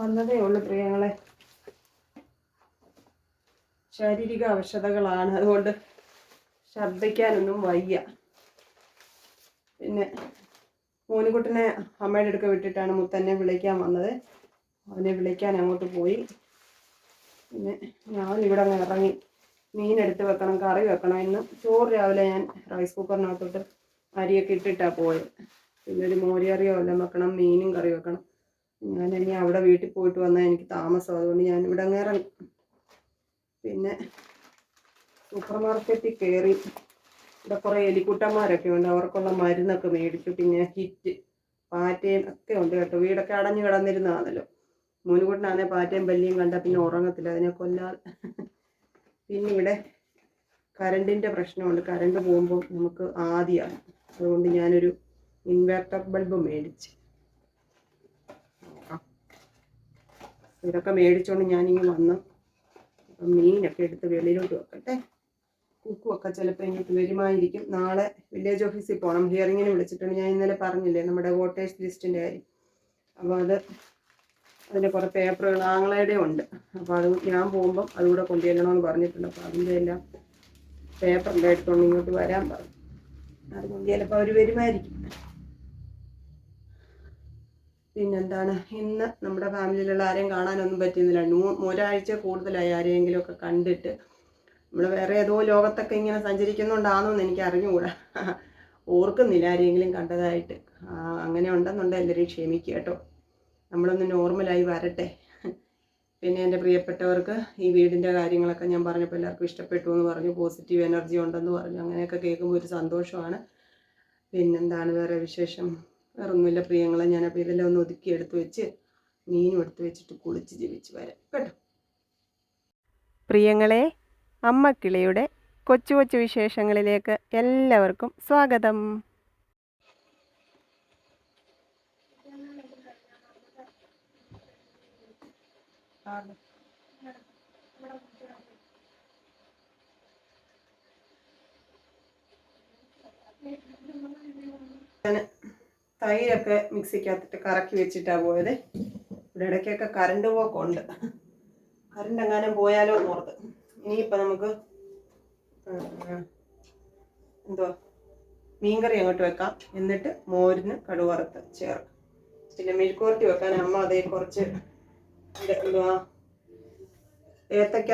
വന്നതേ ഉള്ളു പ്രിയങ്ങളെ. ശാരീരിക അവശതകളാണ്. അതുകൊണ്ട് ഛർദ്ദിക്കാനൊന്നും വയ്യ. പിന്നെ മോനുകുട്ടനെ അമ്മയുടെ അടുക്ക വിട്ടിട്ടാണ് മുത്തന്നെ വിളിക്കാൻ വന്നത്. അവനെ വിളിക്കാൻ അങ്ങോട്ട് പോയി. പിന്നെ ഞാൻ ഇവിടെ അങ്ങ് ഇറങ്ങി. മീൻ എടുത്ത് വെക്കണം കറി വെക്കണം. ഇന്ന് ചോറ് രാവിലെ ഞാൻ റൈസ് കുക്കറിനകത്തോട്ട് അരിയൊക്കെ ഇട്ടിട്ടാണ് പോയത്. പിന്നെ ഒരു മോരിയറിയോ എല്ലാം വെക്കണം മീനും കറി വെക്കണം. ഞാൻ ഇനി അവിടെ വീട്ടിൽ പോയിട്ട് വന്നാൽ എനിക്ക് താമസം. അതുകൊണ്ട് ഞാൻ ഇവിടെ അങ്ങ് പിന്നെ സൂപ്പർ മാർക്കറ്റിൽ കയറി ഇവിടെ കുറേ എലിക്കുട്ടന്മാരൊക്കെ ഉണ്ട്. അവർക്കുള്ള മരുന്നൊക്കെ മേടിച്ചു. പിന്നെ ഹിറ്റ് പാറ്റയും ഒക്കെ ഉണ്ട് കേട്ടോ. വീടൊക്കെ അടഞ്ഞു കിടന്നിരുന്നതാണല്ലോ. മൂന്നുകൂട്ടിനാണെ പാറ്റയും പല്ലിയും കണ്ട പിന്നെ ഉറങ്ങത്തില്ല. അതിനെ കൊല്ലാതെ പിന്നെ ഇവിടെ കരണ്ടിന്റെ പ്രശ്നമുണ്ട്. കരണ്ട് പോകുമ്പോൾ നമുക്ക് ആദ്യമാണ് അതുകൊണ്ട് ഞാനൊരു ഇൻവെർട്ടർ ബൾബ് മേടിച്ച്. ഇതൊക്കെ മേടിച്ചുകൊണ്ട് ഞാനിങ്ങ് വന്നു അപ്പം മീനൊക്കെ എടുത്ത് വെളിയിലോട്ട് വെക്കട്ടെ. കുക്കുമൊക്കെ ചിലപ്പോൾ ഇങ്ങോട്ട് വരുമായിരിക്കും. നാളെ വില്ലേജ് ഓഫീസിൽ പോകണം ഹിയറിങ്ങിന് വിളിച്ചിട്ടുണ്ട്. ഞാൻ ഇന്നലെ പറഞ്ഞില്ലേ നമ്മുടെ വോട്ടേഴ്സ് ലിസ്റ്റിന്റെ കാര്യം. അപ്പോൾ അത് അതിന്റെ കുറേ പേപ്പറുകൾ ആങ്ങളയുടെ ഉണ്ട്. അപ്പോൾ അത് ഞാൻ പോകുമ്പം അതുകൂടെ കൊണ്ടുചെല്ലണമെന്ന് പറഞ്ഞിട്ടുണ്ട്. അപ്പോൾ അതിന്റെ എല്ലാം പേപ്പറിന്റെ എടുത്തുകൊണ്ട് ഇങ്ങോട്ട് വരാൻ പറഞ്ഞു. അതുകൊണ്ട് ചിലപ്പോൾ അവർ വരുമായിരിക്കും. പിന്നെന്താണ്? ഇന്ന് നമ്മുടെ ഫാമിലിയിലുള്ള ആരെയും കാണാനൊന്നും പറ്റുന്നില്ല. നൂ- ഒരാഴ്ച കൂടുതലായി ആരെയെങ്കിലും ഒക്കെ കണ്ടിട്ട്. നമ്മൾ വേറെ ഏതോ ലോകത്തൊക്കെ ഇങ്ങനെ സഞ്ചരിക്കുന്നുണ്ടാണെന്ന് എനിക്ക് അറിഞ്ഞുകൂടാ. ഓർക്കുന്നില്ല ആരെങ്കിലും കണ്ടതായിട്ട്. അങ്ങനെ ഉണ്ടെന്നുണ്ട് എല്ലാവരും ക്ഷമിക്കുക കേട്ടോ. നമ്മളൊന്ന് നോർമലായി വരട്ടെ. പിന്നെ എന്റെ പ്രിയപ്പെട്ടവർക്ക് ഈ വീടിന്റെ കാര്യങ്ങളൊക്കെ ഞാൻ പറഞ്ഞപ്പോൾ എല്ലാവർക്കും ഇഷ്ടപ്പെട്ടു എന്ന് പറഞ്ഞു. പോസിറ്റീവ് എനർജി ഉണ്ടെന്ന് പറഞ്ഞു. അങ്ങനെയൊക്കെ കേൾക്കുമ്പോൾ ഒരു സന്തോഷമാണ്. പിന്നെന്താണ് വേറെ വിശേഷം? വേറെ പ്രിയങ്ങളെ ഞാൻ അപ്പോൾ ഇതെല്ലാം ഒന്ന് ഒതുക്കി എടുത്ത് വെച്ച് മീനും എടുത്ത് വെച്ചിട്ട് കുളിച്ച് ജീവിച്ച് വരാം. കേട്ടോ? പ്രിയങ്ങളെ അമ്മക്കിളിയുടെ കൊച്ചു കൊച്ചു വിശേഷങ്ങളിലേക്ക് എല്ലാവർക്കും സ്വാഗതം. തൈരൊക്കെ മിക്സിക്കകത്തിട്ട് കറക്കി വെച്ചിട്ടാണ് പോയത്. ഇവിടെ ഇടയ്ക്കൊക്കെ കറണ്ട് പോക്കുണ്ട്. കറണ്ട് എങ്ങാനും പോയാലോ ഓർത്ത്. ഇനിയിപ്പോൾ നമുക്ക് എന്തോ മീൻകറി അങ്ങോട്ട് വെക്കാം. എന്നിട്ട് മോരിന് കടുവറുത്ത് ചേർക്കാം. പിന്നെ മെഴുക്കുവരട്ടി വെക്കാൻ അമ്മ അതേ കുറച്ച് എന്തുവാ ഏത്തക്ക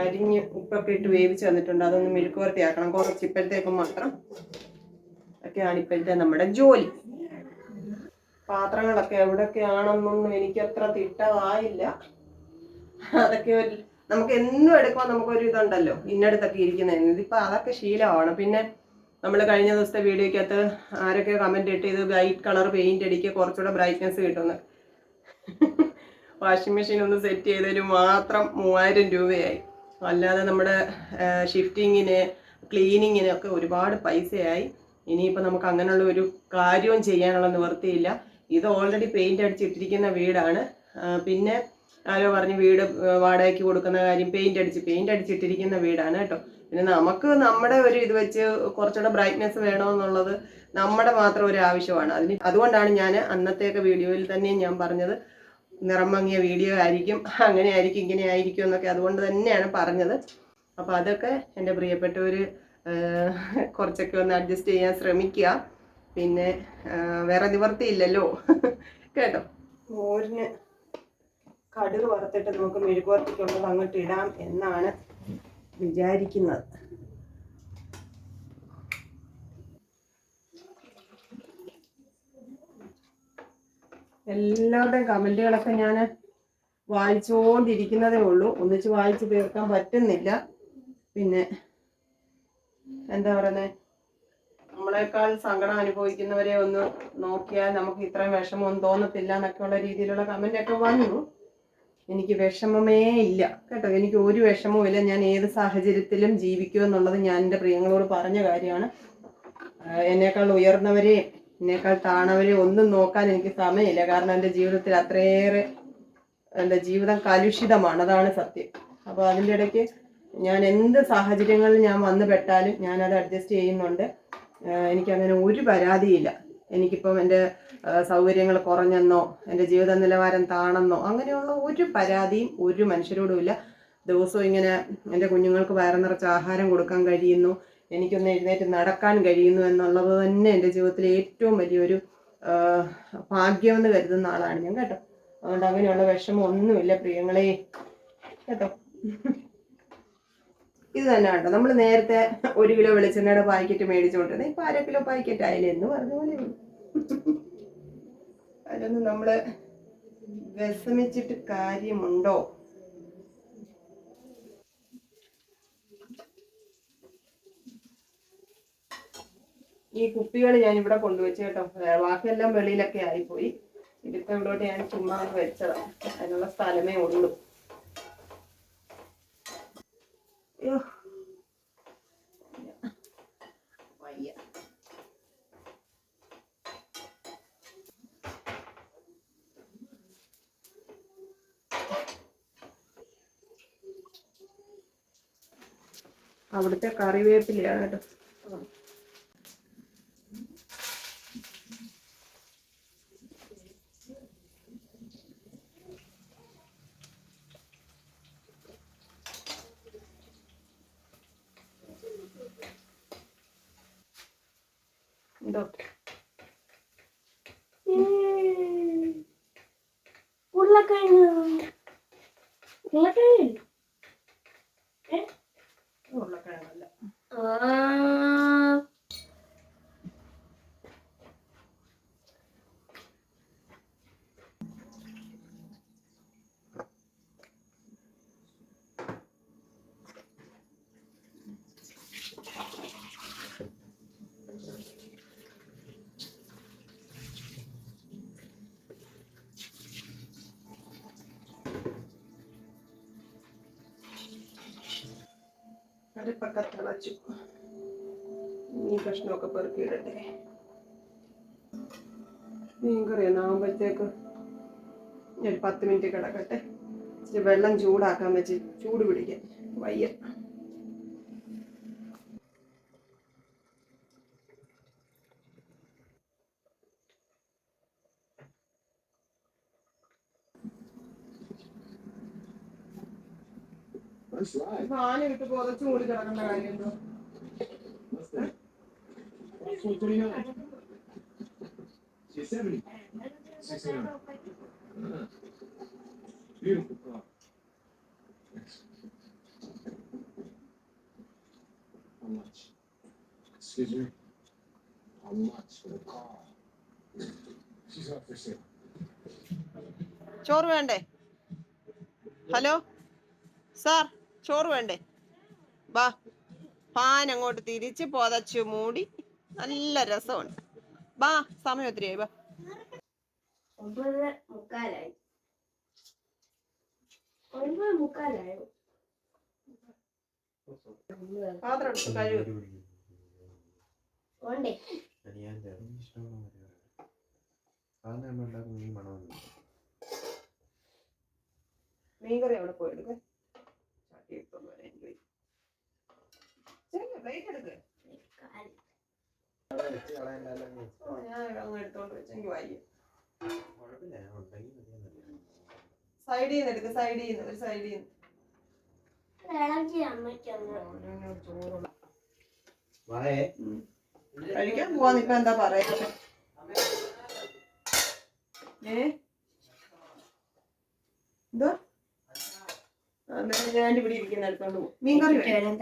അരിഞ്ഞ് ഉപ്പൊക്കെ ഇട്ട് വേവിച്ച് വന്നിട്ടുണ്ട്. അതൊന്ന് മെഴുക്കുവരട്ടി ആക്കണം. കുറച്ച് ഇപ്പോഴത്തേക്കും മാത്രം. ഒക്കെയാണ് ഇപ്പോഴത്തെ നമ്മുടെ ജോലി. പാത്രങ്ങളൊക്കെ എവിടെയൊക്കെയാണെന്നൊന്നും എനിക്ക് അത്ര തിട്ടമായില്ല അതൊക്കെ ഒരു നമുക്ക് എന്നും എടുക്കുമ്പോൾ നമുക്കൊരു ഇതുണ്ടല്ലോ ഇന്നടുത്തൊക്കെ ഇരിക്കുന്നത്. ഇതിപ്പോൾ അതൊക്കെ ശീലമാണ്. പിന്നെ നമ്മൾ കഴിഞ്ഞ ദിവസത്തെ വീഡിയോയ്ക്കകത്ത് ആരൊക്കെ കമന്റ് ഇട്ട് ഇത് ബ്രൈറ്റ് കളർ പെയിന്റ് അടിക്കുക കുറച്ചുകൂടെ ബ്രൈറ്റ്നെസ് കിട്ടുമെന്ന്. വാഷിംഗ് മെഷീൻ ഒന്ന് സെറ്റ് ചെയ്തതിന് മാത്രം മൂവായിരം രൂപയായി. അല്ലാതെ നമ്മുടെ ഷിഫ്റ്റിങ്ങിന് ക്ലീനിങ്ങിനൊക്കെ ഒരുപാട് പൈസയായി. ഇനിയിപ്പോൾ നമുക്ക് അങ്ങനെയുള്ള ഒരു കാര്യവും ചെയ്യാനുള്ള നിവൃത്തിയില്ല. ഇത് ഓൾറെഡി പെയിന്റ് അടിച്ചിട്ടിരിക്കുന്ന വീടാണ്. പിന്നെ ആരോ പറഞ്ഞ് വീട് വാടകയ്ക്ക് കൊടുക്കുന്ന കാര്യം പെയിന്റ് അടിച്ച് പെയിന്റ് അടിച്ചിട്ടിരിക്കുന്ന വീടാണ് കേട്ടോ. പിന്നെ നമുക്ക് നമ്മുടെ ഒരു ഇത് വെച്ച് കുറച്ചുകൂടെ ബ്രൈറ്റ്നെസ് വേണമെന്നുള്ളത് നമ്മുടെ മാത്രം ഒരു ആവശ്യമാണ്. അതിന് അതുകൊണ്ടാണ് ഞാൻ അന്നത്തെയൊക്കെ വീഡിയോയിൽ തന്നെ ഞാൻ പറഞ്ഞത് നിറം മങ്ങിയ വീഡിയോ ആയിരിക്കും അങ്ങനെ ആയിരിക്കും ഇങ്ങനെ ആയിരിക്കും എന്നൊക്കെ അതുകൊണ്ട് തന്നെയാണ് പറഞ്ഞത്. അപ്പോൾ അതൊക്കെ എന്റെ പ്രിയപ്പെട്ടവർ കുറച്ചൊക്കെ ഒന്ന് അഡ്ജസ്റ്റ് ചെയ്യാൻ ശ്രമിക്കുക. പിന്നെ വേറെ നിവർത്തിയില്ലല്ലോ കേട്ടോ? മോരിന് കടുക് വറുത്തിട്ട് നമുക്ക് മെഴുകുവരട്ടിക്കുള്ളത് അങ്ങോട്ട് ഇടാം എന്നാണ് വിചാരിക്കുന്നത്. എല്ലാവരുടെയും കമന്റുകളൊക്കെ ഞാൻ വായിച്ചുകൊണ്ടിരിക്കുന്നതേ ഉള്ളൂ. ഒന്നിച്ച് വായിച്ച് തീർക്കാൻ പറ്റുന്നില്ല. പിന്നെ എന്താ പറയുന്നത് നമ്മളെക്കാൾ സങ്കടം അനുഭവിക്കുന്നവരെ ഒന്ന് നോക്കിയാൽ നമുക്ക് ഇത്രയും വിഷമമൊന്നും തോന്നത്തില്ല എന്നൊക്കെയുള്ള രീതിയിലുള്ള കമന്റ് ഒക്കെ വന്നു. എനിക്ക് വിഷമമേ ഇല്ല. കേട്ടോ എനിക്ക് ഒരു വിഷമവും ഇല്ല. ഞാൻ ഏത് സാഹചര്യത്തിലും ജീവിക്കൂ എന്നുള്ളത് ഞാൻ എന്റെ പ്രിയങ്ങളോട് പറഞ്ഞ കാര്യമാണ്. എന്നേക്കാൾ ഉയർന്നവരെ എന്നേക്കാൾ താണവരെ ഒന്നും നോക്കാൻ എനിക്ക് സമയമില്ല. കാരണം എന്റെ ജീവിതത്തിൽ അത്രയേറെ എന്റെ ജീവിതം കലുഷിതമാണ്. അതാണ് സത്യം. അപ്പോൾ അതിന്റെ ഇടയ്ക്ക് ഞാൻ എന്ത് സാഹചര്യങ്ങളിൽ ഞാൻ വന്നു പെട്ടാലും ഞാനത് അഡ്ജസ്റ്റ് ചെയ്യുന്നുണ്ട്. എനിക്കങ്ങനെ ഒരു പരാതിയില്ല. എനിക്കിപ്പം എന്റെ സൗകര്യങ്ങൾ കുറഞ്ഞെന്നോ എന്റെ ജീവിത നിലവാരം താണെന്നോ അങ്ങനെയുള്ള ഒരു പരാതിയും ഒരു മനുഷ്യരോടും ഇല്ല. ദിവസവും ഇങ്ങനെ എന്റെ കുഞ്ഞുങ്ങൾക്ക് വയറ് നിറച്ച് ആഹാരം കൊടുക്കാൻ കഴിയുന്നു എനിക്കൊന്ന് എഴുന്നേറ്റ് നടക്കാൻ കഴിയുന്നു എന്നുള്ളത് തന്നെ എന്റെ ജീവിതത്തിലെ ഏറ്റവും വലിയൊരു ഭാഗ്യമെന്ന് കരുതുന്ന ആളാണ് ഞാൻ കേട്ടോ. അതുകൊണ്ട് അങ്ങനെയുള്ള വിഷമം ഒന്നുമില്ല പ്രിയങ്ങളെ കേട്ടോ. ഇത് തന്നെ കേട്ടോ. നമ്മൾ നേരത്തെ ഒരു കിലോ വെളിച്ചെണ്ണയുടെ പാക്കറ്റ് മേടിച്ചുകൊണ്ടിരുന്നത്. ഇപ്പൊ അര കിലോ പാക്കറ്റ് ആയില്ലേ എന്ന് പറഞ്ഞ പോലെ ഉള്ളൂ. അതിലൊന്നും നമ്മൾ വിഷമിച്ചിട്ട് കാര്യമുണ്ടോ? ഈ കുപ്പികൾ ഞാൻ ഇവിടെ കൊണ്ടുവച്ചു കേട്ടോ. ബാക്കിയെല്ലാം വെളിയിലൊക്കെ ആയിപ്പോയി. ഇതിപ്പോ ഇവിടോട്ട് ഞാൻ ചുമ്മാ വെച്ചതാണ് അതിനുള്ള സ്ഥലമേ ഉള്ളൂ. വയ്യ അവിടുത്തെ കറിവേപ്പിലയാണ് കേട്ടോ. 嗯。അടുപ്പൊക്കെ തിളച്ചു മീൻ കഷ്ണമൊക്കെ പെറുക്കിയിടട്ടെ. മീൻ കറി ഒന്നാകുമ്പോഴത്തേക്ക് ഒരു പത്ത് മിനിറ്റ് കിടക്കട്ടെ. വെള്ളം ചൂടാക്കാൻ വെച്ച് ചൂട് പിടിക്കാൻ വയ്യ. That's right. ഫാന് പുതച്ചു മൂടി കിടക്കേണ്ട കാര്യമുണ്ടോ That's 139. She's 70. 69. Ah. Beautiful car. How much? Excuse me? How much for the car? She's up for sale. ചോറ് വേണ്ടേ ഹലോ സാർ ചോറ് വേണ്ടേ? വാ. ഫാൻ അങ്ങോട്ട് തിരിച്ച് പൊതച്ചു മൂടി. നല്ല രസമുണ്ട് വാ സമയം ഒത്തിരിയായി വാ. ഒമ്പത് മുക്കാലായി. ഒൻപത് മുക്കാലായോ? പാത്രം എടുത്ത് കഴുകു. ഓണ്ടേ മീൻകറി അവിടെ പോയി എടുക്കേ ചട്ടി എടുത്തോണ്ട് വരാം എനിക്ക് വയ്യ. Plate എടുക്ക്. ഞാൻ അങ്ങ് എടുത്തോണ്ട് വെച്ചു വയ്യ. സൈഡിൽ നിന്ന് എടുക്ക് സൈഡിൽ നിന്ന് ഒരു സൈഡിൽ നിന്ന്. കഴിക്കാൻ പോവാന്ന് ഇപ്പൊ എന്താ പറയാ? ഏ? എന്തോ? ഞാൻ ഇവിടെ ഇരിക്കുന്ന എടുത്തോണ്ട് പോകും മീൻകറി വേണം?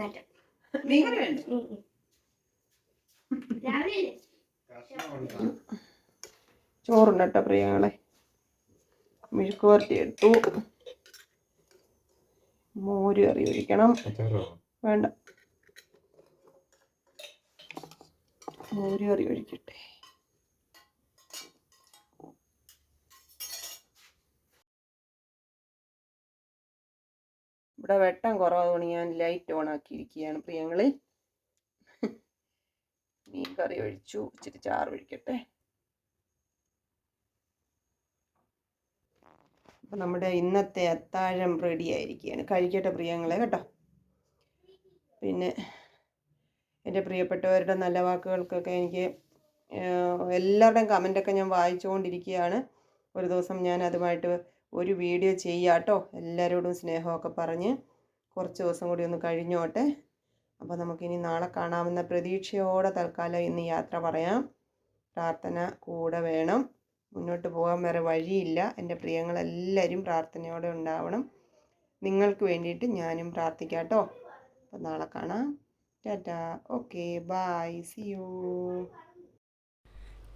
ചോറുണ്ട് കേട്ടോ പ്രിയങ്ങളെ. മെഴുക്ക് വരട്ടി എടുത്തു മോര് കറി ഒഴിക്കണം. വേണ്ട. മോര് കറി ഒഴിക്കട്ടെ. ഇവിടെ വെട്ടം കുറവാതുകൊണ്ട് ഞാൻ ലൈറ്റ് ഓൺ ആക്കിയിരിക്കുകയാണ് പ്രിയങ്ങളെ. മീൻ കറി ഒഴിച്ചു. ഇച്ചിരി ചാറ് ഒഴിക്കട്ടെ. അപ്പം നമ്മുടെ ഇന്നത്തെ അത്താഴം റെഡി ആയിരിക്കുകയാണ്. കഴിക്കട്ടെ പ്രിയങ്ങളെ കേട്ടോ. പിന്നെ എന്റെ പ്രിയപ്പെട്ടവരുടെ നല്ല വാക്കുകൾക്കൊക്കെ എനിക്ക് എല്ലാവരുടെയും കമന്റൊക്കെ ഞാൻ വായിച്ചുകൊണ്ടിരിക്കുകയാണ്. ഒരു ദിവസം ഞാൻ അതുമായിട്ട് ഒരു വീഡിയോ ചെയ്യാട്ടോ. എല്ലാവരോടും സ്നേഹമൊക്കെ പറഞ്ഞ് കുറച്ച് ദിവസം കൂടി ഒന്ന് കഴിഞ്ഞോട്ടെ. അപ്പോൾ നമുക്കിനി നാളെ കാണാമെന്ന പ്രതീക്ഷയോടെ തൽക്കാലം ഇന്ന് യാത്ര പറയാം. പ്രാർത്ഥന കൂടെ വേണം. മുന്നോട്ട് പോകാൻ വേറെ വഴിയില്ല. എന്റെ പ്രിയങ്ങളെല്ലാവരും പ്രാർത്ഥനയോടെ ഉണ്ടാവണം. നിങ്ങൾക്ക് വേണ്ടിയിട്ട് ഞാനും പ്രാർത്ഥിക്കാട്ടോ. അപ്പോൾ നാളെ കാണാം. Tata. Okay. Bye. See you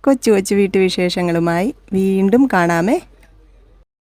കൊച്ചു കൊച്ചു വീട്ടുവിശേഷങ്ങളുമായി വീണ്ടും കാണാമേ.